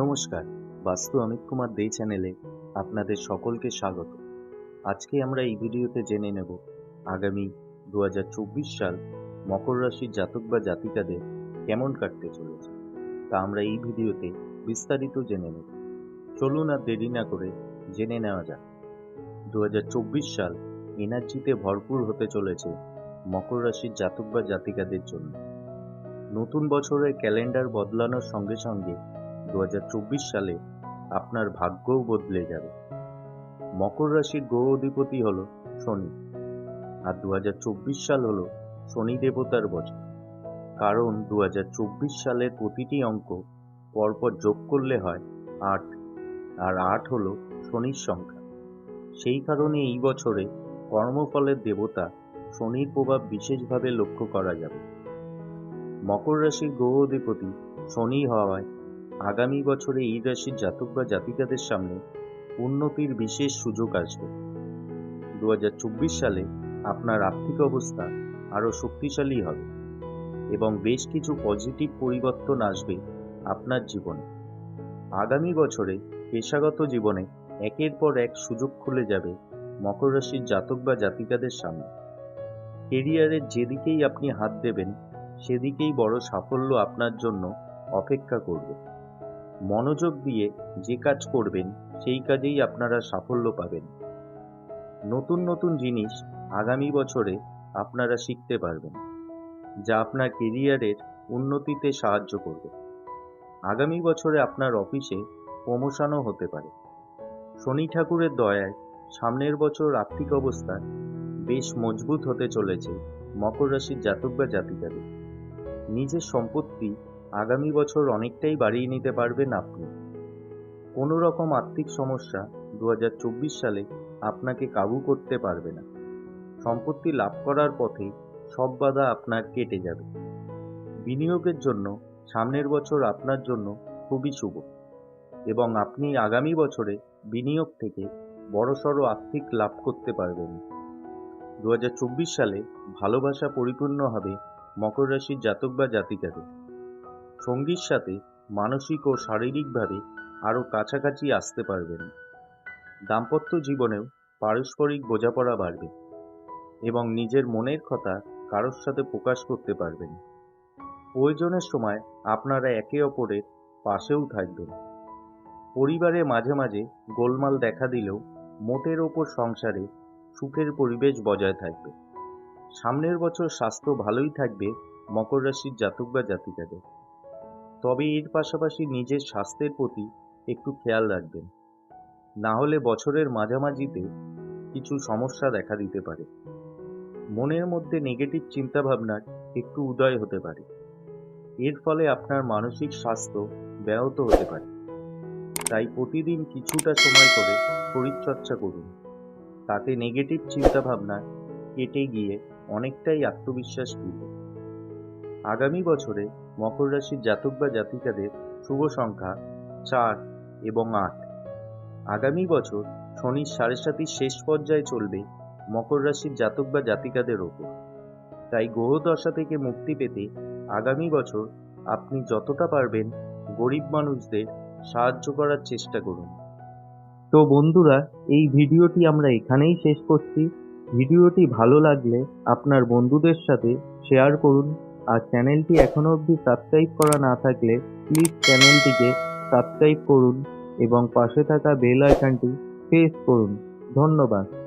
নমস্কার, বাস্তু অমিত কুমার দে চ্যানেলে আপনাদের সকলকে স্বাগত। আজকে আমরা এই ভিডিওতে জেনে নেব আগামী দু হাজার চব্বিশ সাল মকর রাশির জাতক বা জাতিকাদের কেমন কাটতে চলেছে, তা আমরা এই ভিডিওতে বিস্তারিত জেনে নেব। চলুন আর দেরি না করে জেনে নেওয়া যাক। দু হাজার চব্বিশ সাল এনার্জিতে ভরপুর হতে চলেছে মকর রাশির জাতক বা জাতিকাদের জন্য। নতুন বছরের ক্যালেন্ডার বদলানোর সঙ্গে সঙ্গে দু হাজার চব্বিশ সালে আপনার ভাগ্যও বদলে যাবে। মকর রাশির গ্রহ অধিপতি হল শনি আর দু হাজার চব্বিশ সাল হলো শনি দেবতার বছর। কারণ দু সালের প্রতিটি অঙ্ক পরপর যোগ করলে হয় আট আর আট হলো শনির সংখ্যা। সেই কারণে এই বছরে কর্মফলের দেবতা শনির প্রভাব বিশেষভাবে লক্ষ্য করা যাবে। মকর রাশির গ্রহ অধিপতি শনি হওয়ায় আগামী বছরে এই রাশির জাতক বা জাতিকাদের সামনে উন্নতির বিশেষ সুযোগ আসবে। দু হাজার চব্বিশ সালে আপনার আর্থিক অবস্থা আরও শক্তিশালী হবে এবং বেশ কিছু পজিটিভ পরিবর্তন আসবে আপনার জীবনে। আগামী বছরে পেশাগত জীবনে একের পর এক সুযোগ খুলে যাবে মকর রাশির জাতক বা জাতিকাদের সামনে। কেরিয়ারের যেদিকেই আপনি হাত দেবেন, সেদিকেই বড় সাফল্য আপনার জন্য অপেক্ষা করবে। মনোযোগ দিয়ে যে কাজ করবেন, সেই কাজেই আপনারা সাফল্য পাবেন। নতুন নতুন জিনিস আগামী বছরে আপনারা শিখতে পারবেন, যা আপনার কেরিয়ারের উন্নতিতে সাহায্য করবে। আগামী বছরে আপনার অফিসে প্রমোশনও হতে পারে। শনি ঠাকুরের দয়ায় সামনের বছর আর্থিক অবস্থা বেশ মজবুত হতে চলেছে মকর রাশির জাতক বা জাতিকাদের। নিজের সম্পত্তি আগামী বছর অনেকটাই বাড়িয়ে নিতে পারবেন আপনি। কোনো রকম আর্থিক সমস্যা দু হাজার চব্বিশ সালে আপনাকে কাবু করতে পারবে না। সম্পত্তি লাভ করার পথে সব বাধা আপনার কেটে যাবে। বিনিয়োগের জন্য সামনের বছর আপনার জন্য খুবই শুভ। এবং আপনি আগামী বছরে বিনিয়োগ থেকে বড়সড় আর্থিক লাভ করতে পারবেন। দু হাজার চব্বিশ সালে ভালোবাসা পরিপূর্ণ হবে মকর রাশির জাতক বা জাতিকাদের। সঙ্গীর সাথে মানসিক ও শারীরিকভাবে আরও কাছাকাছি আসতে পারবেন দাম্পত্য জীবনেও পারস্পরিক বোঝাপড়া বাড়বে এবং নিজের মনের কথা কারোর সাথে প্রকাশ করতে পারবেন প্রয়োজনের সময় আপনারা একে অপরের পাশেও থাকবেন। পরিবারে মাঝে মাঝে গোলমাল দেখা দিলেও মোটের ওপর সংসারে সুখের পরিবেশ বজায় থাকবে। সামনের বছর স্বাস্থ্য ভালোই থাকবে মকর রাশির জাতক বা জাতিকাদের। তবে এর পাশাপাশি নিজের স্বাস্থ্যের প্রতি একটু খেয়াল রাখবেন। না হলে বছরের মাঝামাঝিতে কিছু সমস্যা দেখা দিতে পারে। মনের মধ্যে নেগেটিভ চিন্তাভাবনার একটু উদয় হতে পারে। এর ফলে আপনার মানসিক স্বাস্থ্য ব্যাহত হতে পারে। তাই প্রতিদিন কিছুটা সময় করে শরীরচর্চা করুন। তাতে নেগেটিভ চিন্তাভাবনা কেটে গিয়ে অনেকটাই আত্মবিশ্বাস ফিরবে। আগামী বছরে মকর রাশির জাতক বা জাতিকাদের শুভ সংখ্যা চার এবং আট। আগামী বছর শনির সাড়ে সাতির শেষ পর্যায়ে চলবে মকর রাশির জাতক বা জাতিকাদের ওপর। তাই গ্রহ দশা থেকে মুক্তি পেতে আগামী বছর আপনি যতটা পারবেন গরিব মানুষদের সাহায্য করার চেষ্টা করুন। তো বন্ধুরা, এই ভিডিওটি আমরা এখানেই শেষ করছি। ভিডিওটি ভালো লাগলে আপনার বন্ধুদের সাথে শেয়ার করুন। আর চ্যানেলটি এখনও অবধি সাবস্ক্রাইব করা না থাকলে প্লিজ চ্যানেলটিকে সাবস্ক্রাইব করুন এবং পাশে থাকা বেল আইকনটি প্রেস করুন। ধন্যবাদ।